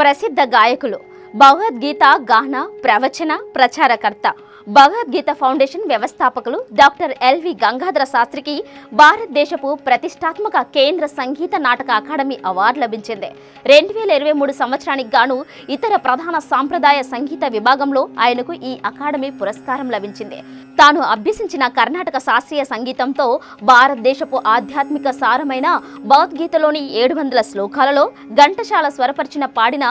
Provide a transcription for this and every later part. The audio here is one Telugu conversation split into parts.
ప్రసిద్ధ గాయకులు. భగవద్గీత గాన ప్రవచన ప్రచారకర్త. భగవద్గీత ఫౌండేషన్ వ్యవస్థాపకులు డాక్టర్ ఎల్వి గంగాధర శాస్త్రికి భారతదేశపు ప్రతిష్టాత్మక కేంద్ర సంగీత నాటక అకాడమీ అవార్డు లభించింది. రెండు వేల ఇరవై మూడు సంవత్సరానికి గాను ఇతర ప్రధాన సాంప్రదాయ సంగీత విభాగంలో ఆయనకు ఈ అకాడమీ పురస్కారం లభించింది. తాను అభ్యసించిన కర్ణాటక శాస్త్రీయ సంగీతంతో భారతదేశపు ఆధ్యాత్మిక సారమైన భగవద్గీతలోని ఏడు వందల శ్లోకాలలో ఘంటశాల స్వరపరిచిన పాడిన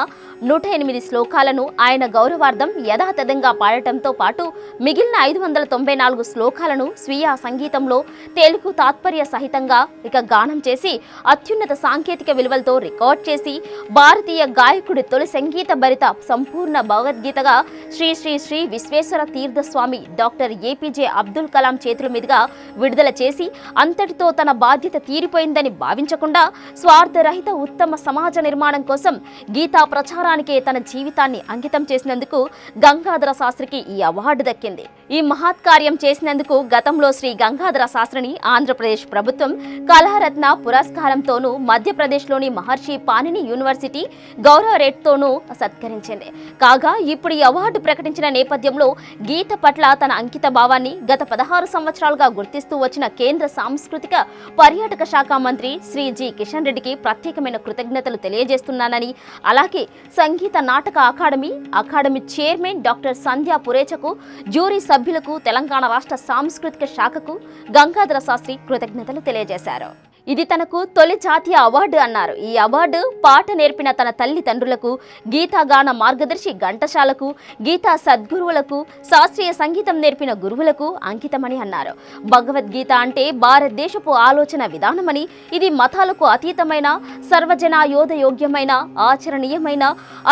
నూట ఎనిమిది శ్లోకాలను ఆయన గౌరవార్థం యథాతథంగా పాడటంతో పాటు మిగిలిన ఐదు వందల తొంభై నాలుగు శ్లోకాలను స్వీయ సంగీతంలో తెలుగు తాత్పర్య సహితంగా ఇక గానం చేసి అత్యున్నత సాంకేతిక విలువలతో రికార్డ్ చేసి భారతీయ గాయకుడి తొలి సంగీత భరిత సంపూర్ణ భగవద్గీతగా Shri Shri Shri Vishweshwara Tirthaswami doctor A P J Abdul Kalam చేతుల మీదుగా విడుదల చేసి అంతటితో తన బాధ్యత తీరిపోయిందని భావించకుండా స్వార్థరహిత ఉత్తమ సమాజ నిర్మాణం కోసం గీతా ప్రచారానికే తన జీవితాన్ని అంకితం చేసినందుకు గంగాధర శాస్త్రికి ఈ అవార్డు దక్కింది. ఈ మహత్ కార్యం చేసినందుకు గతంలో శ్రీ గంగాధర శాస్త్రిని ఆంధ్రప్రదేశ్ ప్రభుత్వం కళారత్న పురస్కారంతోనూ మధ్యప్రదేశ్లోని మహర్షి పాణిని యూనివర్సిటీ గౌరవ రేట్తోనూ సత్కరించింది. కాగా ఇప్పుడు ఈ అవార్డు ప్రకటించిన నేపథ్యంలో గీత పట్ల తన అంకిత భావాన్ని గత పదహారు సంవత్సరాలుగా గుర్తిస్తూ వచ్చిన కేంద్ర సాంస్కృతిక పర్యాటక శాఖ మంత్రి శ్రీ జి కిషన్ రెడ్డికి ప్రత్యేకమైన కృతజ్ఞతలు తెలియజేస్తున్నానని అలాగే Sangeeta Nataka academy academy chairman doctor Sandhya పురేచకు jury సభ్యులకు తెలంగాణ రాష్ట్ర సాంస్కృతిక శాఖకు గంగాధర శాస్త్రి కృతజ్ఞతలు తెలియజేశారు. ఇది తనకు తొలి జాతీయ అవార్డు అన్నారు. ఈ అవార్డు పాట నేర్పిన తన తల్లిదండ్రులకు గీతాగాన మార్గదర్శి ఘంటశాలకు గీతా సద్గురువులకు శాస్త్రీయ సంగీతం నేర్పిన గురువులకు అంకితమని అన్నారు. భగవద్గీత అంటే భారతదేశపు ఆలోచన విధానమని ఇది మతాలకు అతీతమైన సర్వజనాయోధయోగ్యమైన ఆచరణీయమైన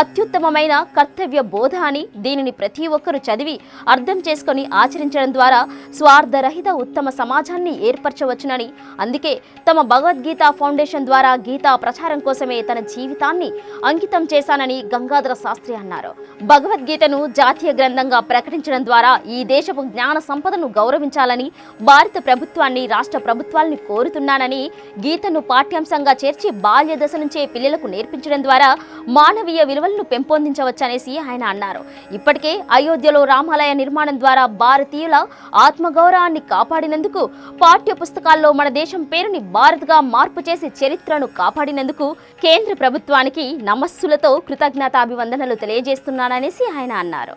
అత్యుత్తమమైన కర్తవ్య బోధ అని దీనిని ప్రతి ఒక్కరూ చదివి అర్థం చేసుకొని ఆచరించడం ద్వారా స్వార్థరహిత ఉత్తమ సమాజాన్ని ఏర్పరచవచ్చునని. అందుకే తమ భగవద్గీత ఫౌండేషన్ ద్వారా గీతా ప్రచారం కోసమే తన జీవితాన్ని అంకితం చేశానని గంగాధర శాస్త్రి అన్నారు. భగవద్గీతను జాతీయ గ్రంథంగా ప్రకటించడం ద్వారా ఈ దేశపు జ్ఞాన సంపదను గౌరవించాలని భారత ప్రభుత్వాన్ని రాష్ట్ర ప్రభుత్వాల్ని కోరుతున్నానని గీతను పాఠ్యాంశంగా చేర్చి బాల్య దశ నుంచే పిల్లలకు నేర్పించడం ద్వారా మానవీయ విలువలను పెంపొందించవచ్చనేసి ఆయన అన్నారు. ఇప్పటికే అయోధ్యలో రామాలయ నిర్మాణం ద్వారా భారతీయుల ఆత్మగౌరవాన్ని కాపాడినందుకు పాఠ్య పుస్తకాల్లో మన దేశం పేరుని భారత భారత్గా మార్పు చేసి చరిత్రను కాపాడినందుకు కేంద్ర ప్రభుత్వానికి నమస్సులతో కృతజ్ఞతాభివందనలు తెలియజేస్తున్నాననేసి ఆయన అన్నారు.